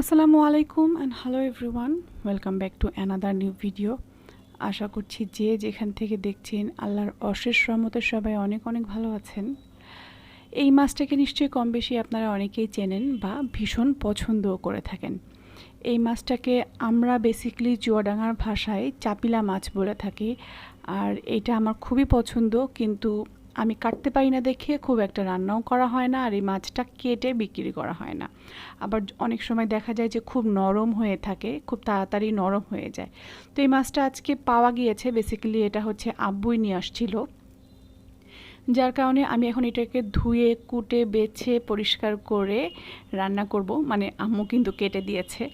আসসালামু আলাইকুম and hello everyone welcome back to another new video আশা করছি যে যেখান থেকে দেখছেন আল্লাহর অশেষ রহমতের সবাই অনেক অনেক ভালো আছেন। এই মাছটাকে নিশ্চয়ই কম বেশি আপনারা অনেকেই চেনেন বা ভীষণ পছন্দও করে থাকেন। এই মাছটাকে আমরা বেসিক্যালি চুয়াডাঙ্গার ভাষায় চাপিলা মাছ বলে থাকি। আর এটা আমার খুবই পছন্দ, কিন্তু আমি কাটতে পারি না দেখে খুব একটা রান্নাও করা হয় না আর এই মাছটা কেটে বিক্রি করা হয় না। আবার অনেক সময় দেখা যায় যে খুব নরম হয়ে থাকে, খুব তাড়াতাড়ি নরম হয়ে যায়। তো এই মাছটা আজকে পাওয়া গিয়েছে বেসিক্যালি এটা হচ্ছে আব্বুই নিয়ে আসছিল। যার কারণে আমি এখন এটাকে ধুয়ে, কুটে, বেছে, পরিষ্কার করে রান্না করব। মানে আম্মু কিন্তু কেটে দিয়েছে।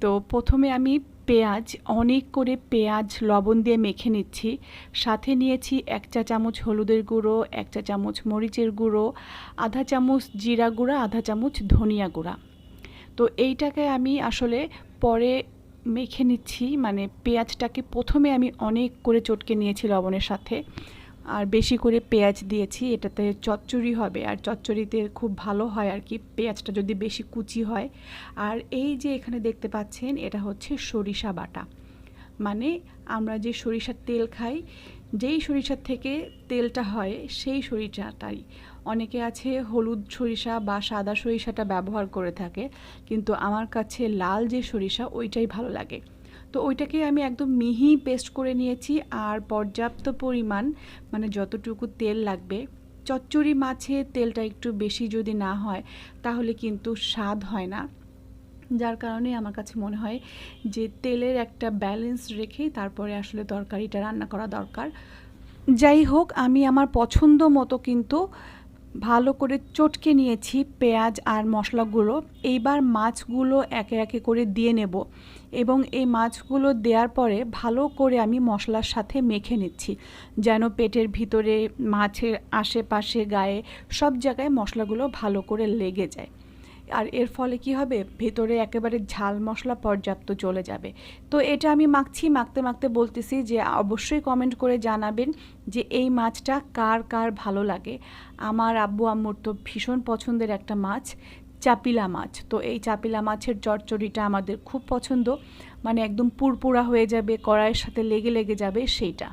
তো প্রথমে আমি পেঁয়াজ, অনেক করে পেঁয়াজ, লবণ দিয়ে মেখে নিচ্ছি। সাথে নিয়েছি এক চা চামচ হলুদের গুঁড়ো, এক চা চামচ মরিচের গুঁড়ো, আধা চামচ জিরা গুঁড়া, আধা চামচ ধনিয়া গুঁড়া। তো এইটাকে আমি আসলে পরে মেখে নিচ্ছি মানে পেঁয়াজটাকে প্রথমে আমি অনেক করে চটকে নিয়েছি লবণের সাথে। আর বেশি করে পেঁয়াজ দিয়েছি, এটাতে চচ্চড়ি হবে। আর চচ্চড়িতে খুব ভালো হয় আর কি, পেঁয়াজটা যদি বেশি কুচি হয়। আর এই যে এখানে দেখতে পাচ্ছেন, এটা হচ্ছে সরিষা বাটা। মানে আমরা যে সরিষার তেল খাই, যেই সরিষার থেকে তেলটা হয়, সেই সরিষাটাই। অনেকে আছে হলুদ সরিষা বা সাদা সরিষাটা ব্যবহার করে থাকে, কিন্তু আমার কাছে লাল যে সরিষা, ওইটাই ভালো লাগে। তো ওইটাকে আমি একদম মিহি পেস্ট করে নিয়েছি আর পর্যাপ্ত পরিমাণ মানে যতটুকু তেল লাগবে। চচ্চড়ি মাছে তেলটা একটু বেশি যদি না হয়, তাহলে কিন্তু স্বাদ হয় না। যার কারণে আমার কাছে মনে হয় যে তেলের একটা ব্যালেন্স রেখে তারপরে আসলে তরকারিটা রান্না করা দরকার। যাই হোক, আমি আমার পছন্দ মতো কিন্তু ভালো করে চটকে নিয়েছি পেঁয়াজ আর মশলাগুলো। এইবার মাছগুলো একে একে করে দিয়ে নেব এবং এই মাছগুলো দেওয়ার পরে ভালো করে আমি মশলার সাথে মেখে নিচ্ছি যেন পেটের ভিতরে, মাছের আশেপাশে, গায়ে সব জায়গায় মশলাগুলো ভালো করে লেগে যায়। আর এর ফলে কি হবে? ভেতরে একেবারে ঝাল মশলা পর্যাপ্ত চলে যাবে। তো এটা আমি মাখছি, মাখতে মাখতে বলতেছি যে অবশ্যই কমেন্ট করে জানাবেন যে এই মাছটা কার কার ভালো লাগে। আমার আব্বু, আম্মুর তো ভীষণ পছন্দের একটা মাছ, চাপিলা মাছ। তো এই চাপিলা মাছের চচ্চড়িটা আমাদের খুব পছন্দ। মানে একদম পুরপুরা হয়ে যাবে, কড়াইয়ের সাথে লেগে লেগে যাবে সেইটা।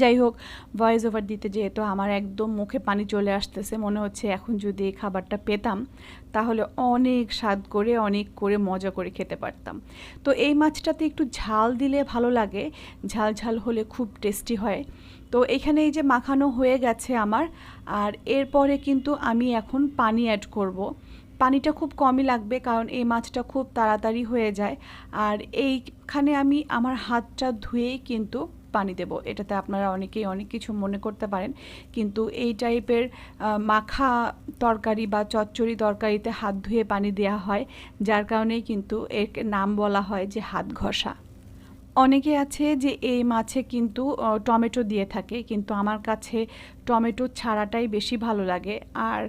যাই হোক ভয়েস ওভার দিতে যেহেতু আমার একদম মুখে পানি চলে আসতেছে, মনে হচ্ছে এখন যদি এই খাবারটা পেতাম, তাহলে অনেক স্বাদ করে, অনেক করে মজা করে খেতে পারতাম। তো এই মাছটাতে একটু ঝাল দিলে ভালো লাগে, ঝাল ঝাল হলে খুব টেস্টি হয়। তো এখানে এই যে মাখানো হয়ে গেছে আমার, আর এরপরে কিন্তু আমি এখন পানি অ্যাড করব। পানিটা খুব কমই লাগবে, কারণ এই মাছটা খুব তাড়াতাড়ি হয়ে যায়। আর এইখানে আমি আমার হাতটা ধুয়েই কিন্তু পানি দেব। এটাতে আপনারা অনেকেই অনেক কিছু মনে করতে পারেন। কিন্তু এই টাইপের মাখা তরকারি বা চচ্চড়ি তরকারিতে হাত ধুয়ে পানি দেওয়া হয়, যার কারণেই কিন্তু এর নাম বলা হয় যে হাত ঘষা। অনেকে আছে যে এই মাছে কিন্তু টমেটো দিয়ে থাকে, কিন্তু আমার কাছে টমেটো ছাড়াটাই বেশি ভালো লাগে। আর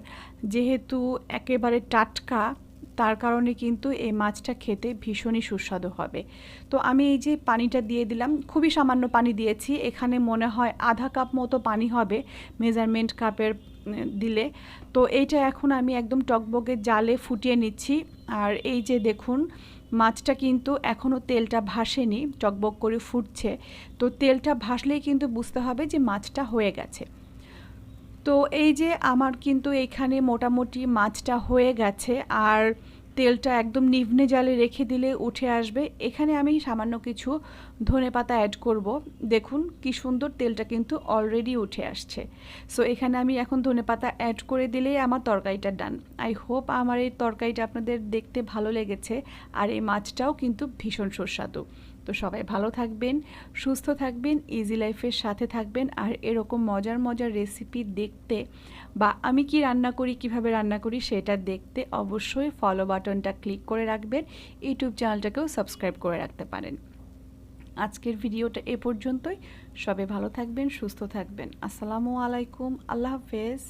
যেহেতু একেবারে টাটকা তার কারণে কিন্তু এই মাছটা খেতে ভীষণই সুস্বাদু হবে। তো আমি এই যে পানিটা দিয়ে দিলাম, খুবই সামান্য পানি দিয়েছি। এখানে মনে হয় আধা কাপ মতো পানি হবে মেজারমেন্ট কাপের দিলে। তো এইটা এখন আমি একদম টকবকে জালে ফুটিয়ে নিচ্ছি। আর এই যে দেখুন, মাছটা কিন্তু এখনও তেলটা ভাসেনি, টকবক করে ফুটছে। তো তেলটা ভাসলেই কিন্তু বুঝতে হবে যে মাছটা হয়ে গেছে। তো এই যে আমার কিন্তু এইখানে মোটামুটি মাছটা হয়ে গেছে, আর তেলটা একদম নিভনে জালে রেখে দিলে উঠে আসবে। এখানে আমি সামান্য কিছু ধনে পাতা অ্যাড করব। দেখুন কি সুন্দর তেলটা কিন্তু অলরেডি উঠে আসছে। সো এখানে আমি এখন ধনে পাতা অ্যাড করে দিলেই আমার তরকারিটা ডান আই হোপ আমার এই তরকারিটা আপনাদের দেখতে ভালো লেগেছে, আর এই মাছটাও কিন্তু ভীষণ সুস্বাদু। তো সবাই ভালো থাকবেন, সুস্থ থাকবেন ইজি লাইফের সাথে থাকবেন। আর এরকম মজার মজার রেসিপি দেখতে বা আমি কি রান্না করি, কীভাবে রান্না করি সেটা দেখতে অবশ্যই ফলো বাটনটা ক্লিক করে রাখবেন। ইউটিউব চ্যানেলটাকেও সাবস্ক্রাইব করে রাখতে পারেন। আজকের ভিডিওটা এ পর্যন্তই। সবে ভালো থাকবেন, সুস্থ থাকবেন। আসসালামু আলাইকুম, আল্লাহ হাফেজ।